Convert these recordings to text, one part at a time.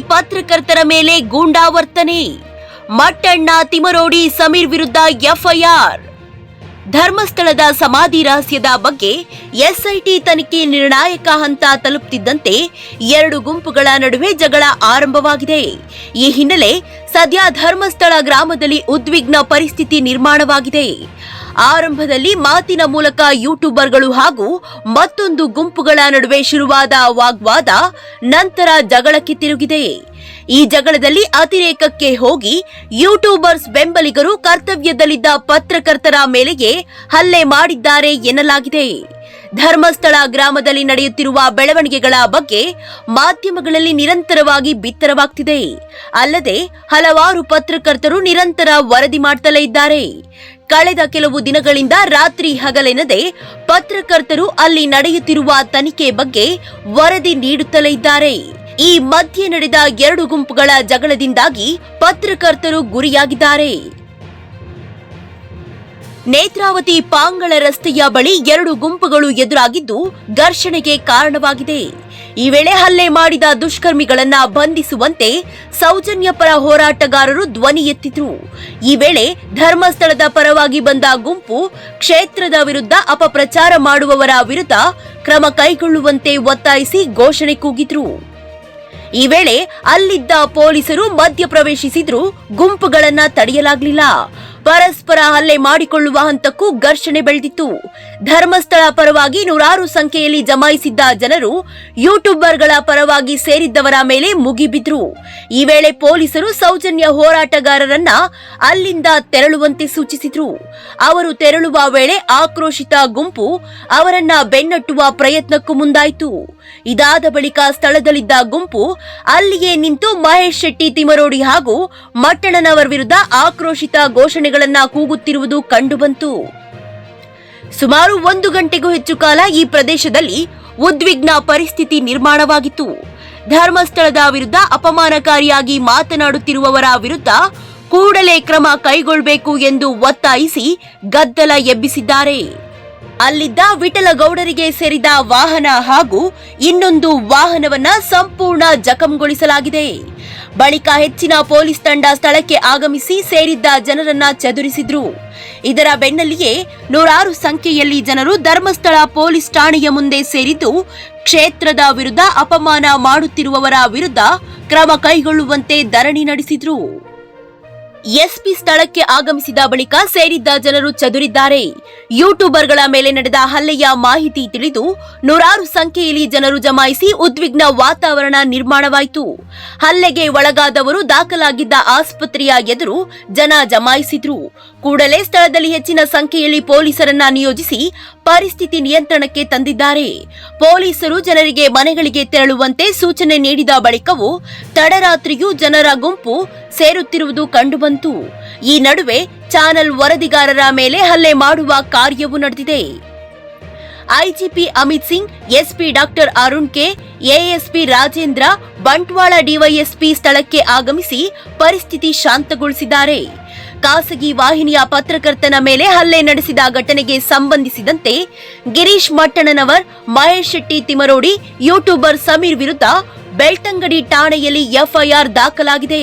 ಪತ್ರಕರ್ತರ ಮೇಲೆ ಗೂಂಡಾವರ್ತನೆ. ಮಟ್ಟಣ್ಣ ತಿಮರೋಡಿ ಸಮೀರ್ ವಿರುದ್ಧ ಎಫ್ಐಆರ್. ಧರ್ಮಸ್ಥಳದ ಸಮಾಧಿ ರಹಸ್ಯದ ಬಗ್ಗೆ ಎಸ್ಐಟಿ ತನಿಖೆ ನಿರ್ಣಾಯಕ ಹಂತ ತಲುಪುತ್ತಿದ್ದಂತೆ ಎರಡು ಗುಂಪುಗಳ ನಡುವೆ ಜಗಳ ಆರಂಭವಾಗಿದೆ. ಈ ಹಿನ್ನೆಲೆ ಸದ್ಯ ಧರ್ಮಸ್ಥಳ ಗ್ರಾಮದಲ್ಲಿ ಉದ್ವಿಗ್ನ ಪರಿಸ್ಥಿತಿ ನಿರ್ಮಾಣವಾಗಿದೆ. ಆರಂಭದಲ್ಲಿ ಮಾತಿನ ಮೂಲಕ ಯೂಟ್ಯೂಬರ್ಗಳು ಹಾಗೂ ಮತ್ತೊಂದು ಗುಂಪುಗಳ ನಡುವೆ ಶುರುವಾದ ವಾಗ್ವಾದ ನಂತರ ಜಗಳಕ್ಕೆ ತಿರುಗಿದೆ ಈ ಜಗಳದಲ್ಲಿ ಅತಿರೇಕಕ್ಕೆ ಹೋಗಿ ಯೂಟ್ಯೂಬರ್ಸ್ ಬೆಂಬಲಿಗರು ಕರ್ತವ್ಯದಲ್ಲಿದ್ದ ಪತ್ರಕರ್ತರ ಮೇಲೆಯೇ ಹಲ್ಲೆ ಮಾಡಿದ್ದಾರೆ ಎನ್ನಲಾಗಿದೆ. ಧರ್ಮಸ್ಥಳ ಗ್ರಾಮದಲ್ಲಿ ನಡೆಯುತ್ತಿರುವ ಬೆಳವಣಿಗೆಗಳ ಬಗ್ಗೆ ಮಾಧ್ಯಮಗಳಲ್ಲಿ ನಿರಂತರವಾಗಿ ಬಿತ್ತರವಾಗ್ತಿದೆ. ಅಲ್ಲದೆ ಹಲವಾರು ಪತ್ರಕರ್ತರು ನಿರಂತರ ವರದಿ ಮಾಡ್ತಲೇ ಇದ್ದಾರೆ. ಕಳೆದ ಕೆಲವು ದಿನಗಳಿಂದ ರಾತ್ರಿ ಹಗಲೆನದೆ ಪತ್ರಕರ್ತರು ಅಲ್ಲಿ ನಡೆಯುತ್ತಿರುವ ತನಿಖೆ ಬಗ್ಗೆ ವರದಿ ನೀಡುತ್ತಲೇ ಇದ್ದಾರೆ. ಈ ಮಧ್ಯೆ ನಡೆದ ಎರಡು ಗುಂಪುಗಳ ಜಗಳದಿಂದಾಗಿ ಪತ್ರಕರ್ತರು ಗುರಿಯಾಗಿದ್ದಾರೆ. ನೇತ್ರಾವತಿ ಪಾಂಗಳ ರಸ್ತೆಯ ಬಳಿ ಎರಡು ಗುಂಪುಗಳು ಎದುರಾಗಿದ್ದು ಘರ್ಷಣೆಗೆ ಕಾರಣವಾಗಿದೆ. ಈ ವೇಳೆ ಹಲ್ಲೆ ಮಾಡಿದ ದುಷ್ಕರ್ಮಿಗಳನ್ನ ಬಂಧಿಸುವಂತೆ ಸೌಜನ್ಯ ಪರ ಹೋರಾಟಗಾರರು ಧ್ವನಿ ಎತ್ತಿದ್ರು. ಈ ವೇಳೆ ಧರ್ಮಸ್ಥಳದ ಪರವಾಗಿ ಬಂದ ಗುಂಪು ಕ್ಷೇತ್ರದ ವಿರುದ್ಧ ಅಪಪ್ರಚಾರ ಮಾಡುವವರ ವಿರುದ್ಧ ಕ್ರಮ ಕೈಗೊಳ್ಳುವಂತೆ ಒತ್ತಾಯಿಸಿ ಘೋಷಣೆ ಕೂಗಿದ್ರು. ಈ ವೇಳೆ ಅಲ್ಲಿದ್ದ ಪೊಲೀಸರು ಮಧ್ಯ ಪ್ರವೇಶಿಸಿದ್ರು ಗುಂಪುಗಳನ್ನ ತಡೆಯಲಾಗ್ಲಿಲ್ಲ. ಪರಸ್ಪರ ಹಲ್ಲೆ ಮಾಡಿಕೊಳ್ಳುವ ಹಂತಕ್ಕೂ ಘರ್ಷಣೆ ಬೆಳೆದಿತ್ತು. ಧರ್ಮಸ್ಥಳ ಪರವಾಗಿ ನೂರಾರು ಸಂಖ್ಯೆಯಲ್ಲಿ ಜಮಾಯಿಸಿದ್ದ ಜನರು ಯೂಟ್ಯೂಬರ್ಗಳ ಪರವಾಗಿ ಸೇರಿದ್ದವರ ಮೇಲೆ ಮುಗಿಬಿದ್ರು. ಈ ವೇಳೆ ಪೊಲೀಸರು ಸೌಜನ್ಯ ಹೋರಾಟಗಾರರನ್ನ ಅಲ್ಲಿಂದ ತೆರಳುವಂತೆ ಸೂಚಿಸಿದ್ರು. ಅವರು ತೆರಳುವ ವೇಳೆ ಆಕ್ರೋಶಿತ ಗುಂಪು ಅವರನ್ನ ಬೆನ್ನಟ್ಟುವ ಪ್ರಯತ್ನಕ್ಕೂ ಮುಂದಾಯಿತು. ಇದಾದ ಬಳಿಕ ಸ್ಥಳದಲ್ಲಿದ್ದ ಗುಂಪು ಅಲ್ಲಿಯೇ ನಿಂತು ಮಹೇಶ್ ಶೆಟ್ಟಿ, ತಿಮರೋಡಿ ಹಾಗೂ ಮಟ್ಟಣ್ಣನವರ ವಿರುದ್ಧ ಆಕ್ರೋಶಿತ ಘೋಷಣೆಗಳನ್ನ ಕೂಗುತ್ತಿರುವುದು ಕಂಡುಬಂತು. ಸುಮಾರು ಒಂದು ಗಂಟೆಗೂ ಹೆಚ್ಚು ಕಾಲ ಈ ಪ್ರದೇಶದಲ್ಲಿ ಉದ್ವಿಗ್ನ ಪರಿಸ್ಥಿತಿ ನಿರ್ಮಾಣವಾಗಿತ್ತು. ಧರ್ಮಸ್ಥಳದ ವಿರುದ್ಧ ಅಪಮಾನಕಾರಿಯಾಗಿ ಮಾತನಾಡುತ್ತಿರುವವರ ವಿರುದ್ಧ ಕೂಡಲೇ ಕ್ರಮ ಕೈಗೊಳ್ಳಬೇಕು ಎಂದು ಒತ್ತಾಯಿಸಿ ಗದ್ದಲ ಎಬ್ಬಿಸಿದ್ದಾರೆ. ಅಲ್ಲಿದ್ದ ವಿಠಲಗೌಡರಿಗೆ ಸೇರಿದ ವಾಹನ ಹಾಗೂ ಇನ್ನೊಂದು ವಾಹನವನ್ನ ಸಂಪೂರ್ಣ ಜಖಂಗೊಳಿಸಲಾಗಿದೆ. ಬಳಿಕ ಹೆಚ್ಚಿನ ಪೊಲೀಸ್ ತಂಡ ಸ್ಥಳಕ್ಕೆ ಆಗಮಿಸಿ ಸೇರಿದ್ದ ಜನರನ್ನ ಚದುರಿಸಿದ್ರು. ಇದರ ಬೆನ್ನಲ್ಲಿಯೇ ನೂರಾರು ಸಂಖ್ಯೆಯಲ್ಲಿ ಜನರು ಧರ್ಮಸ್ಥಳ ಪೊಲೀಸ್ ಠಾಣೆಯ ಮುಂದೆ ಸೇರಿದ್ದು, ಕ್ಷೇತ್ರದ ವಿರುದ್ಧ ಅಪಮಾನ ಮಾಡುತ್ತಿರುವವರ ವಿರುದ್ಧ ಕ್ರಮ ಕೈಗೊಳ್ಳುವಂತೆ ಧರಣಿ ನಡೆಸಿದ್ರು. ಎಸ್ಪಿ ಸ್ಥಳಕ್ಕೆ ಆಗಮಿಸಿದ ಬಳಿಕ ಸೇರಿದ್ದ ಜನರು ಚದುರಿದ್ದಾರೆ. ಯೂಟ್ಯೂಬರ್ಗಳ ಮೇಲೆ ನಡೆದ ಹಲ್ಲೆಯ ಮಾಹಿತಿ ತಿಳಿದು ನೂರಾರು ಸಂಖ್ಯೆಯಲ್ಲಿ ಜನರು ಜಮಾಯಿಸಿ ಉದ್ವಿಗ್ನ ವಾತಾವರಣ ನಿರ್ಮಾಣವಾಯಿತು. ಹಲ್ಲೆಗೆ ಒಳಗಾದವರು ದಾಖಲಾಗಿದ್ದ ಆಸ್ಪತ್ರೆಯ ಎದುರು ಜನ ಜಮಾಯಿಸಿದ್ರು. ಕೂಡಲೇ ಸ್ಥಳದಲ್ಲಿ ಹೆಚ್ಚಿನ ಸಂಖ್ಯೆಯಲ್ಲಿ ಪೊಲೀಸರನ್ನ ನಿಯೋಜಿಸಿ ಪರಿಸ್ಥಿತಿ ನಿಯಂತ್ರಣಕ್ಕೆ ತಂದಿದ್ದಾರೆ. ಪೊಲೀಸರು ಜನರಿಗೆ ಮನೆಗಳಿಗೆ ತೆರಳುವಂತೆ ಸೂಚನೆ ನೀಡಿದ ಬಳಿಕವೂ ತಡರಾತ್ರಿಯೂ ಜನರ ಗುಂಪು ಸೇರುತ್ತಿರುವುದು ಕಂಡುಬಂತು. ಈ ನಡುವೆ ಚಾನಲ್ ವರದಿಗಾರರ ಮೇಲೆ ಹಲ್ಲೆ ಮಾಡುವ ಕಾರ್ಯವೂ ನಡೆದಿದೆ. IGP Amit Singh, SP doctor Arun K, ASP Rajendra Bantwal DySP ಸ್ಥಳಕ್ಕೆ ಆಗಮಿಸಿ ಪರಿಸ್ಥಿತಿ ಶಾಂತಗೊಳಿಸಿದ್ದಾರೆ. ಖಾಸಗಿ ವಾಹಿನಿಯ ಪತ್ರಕರ್ತನ ಮೇಲೆ ಹಲ್ಲೆ ನಡೆಸಿದ ಘಟನೆಗೆ ಸಂಬಂಧಿಸಿದಂತೆ ಗಿರೀಶ್ ಮಟ್ಟಣ್ಣನವರ್, ಮಹೇಶ್ ಶೆಟ್ಟಿ ತಿಮರೋಡಿ ಯೂಟ್ಯೂಬರ್ ಸಮೀರ್ ವಿರುದ್ಧ ಬೆಳ್ತಂಗಡಿ ಠಾಣೆಯಲ್ಲಿ ಎಫ್ಐಆರ್ ದಾಖಲಾಗಿದೆ.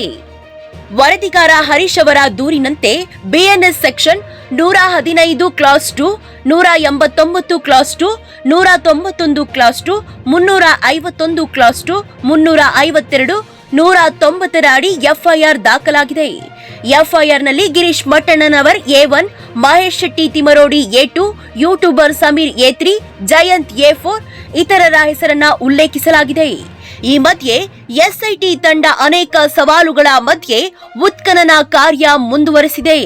ವರದಿಗಾರ ಹರೀಶ್ ಅವರ ದೂರಿನಂತೆ ಬಿಎನ್ಎಸ್ ಸೆಕ್ಷನ್ ನೂರ ಹದಿನೈದು ಕ್ಲಾಸ್ ಟು, ನೂರ ಎಂಬತ್ತೊಂಬತ್ತು ಕ್ಲಾಸ್ ಟು, ನೂರ ತೊಂಬತ್ತೊಂದು ಕ್ಲಾಸ್ ಟು, ಮುನ್ನೂರ ಐವತ್ತೊಂದು ಕ್ಲಾಸ್ ಟು, ಮುನ್ನೂರ ಐವತ್ತೆರಡು ನೂರ ತೊಂಬತ್ತರ ಅಡಿ ಎಫ್ಐಆರ್ ದಾಖಲಾಗಿದೆ. ಎಫ್ಐಆರ್ನಲ್ಲಿ Girish Mattannavar A one, Mahesh Shetty Timarodi A two, youtuber Sameer A three, Jayant A four ಇತರರ ಹೆಸರನ್ನ ಉಲ್ಲೇಖಿಸಲಾಗಿದೆ. ಈ ಮಧ್ಯೆ ಎಸ್ಐಟಿ ತಂಡ ಅನೇಕ ಸವಾಲುಗಳ ಮಧ್ಯೆ ಉತ್ಖನನ ಕಾರ್ಯ ಮುಂದುವರೆಸಿದೆ.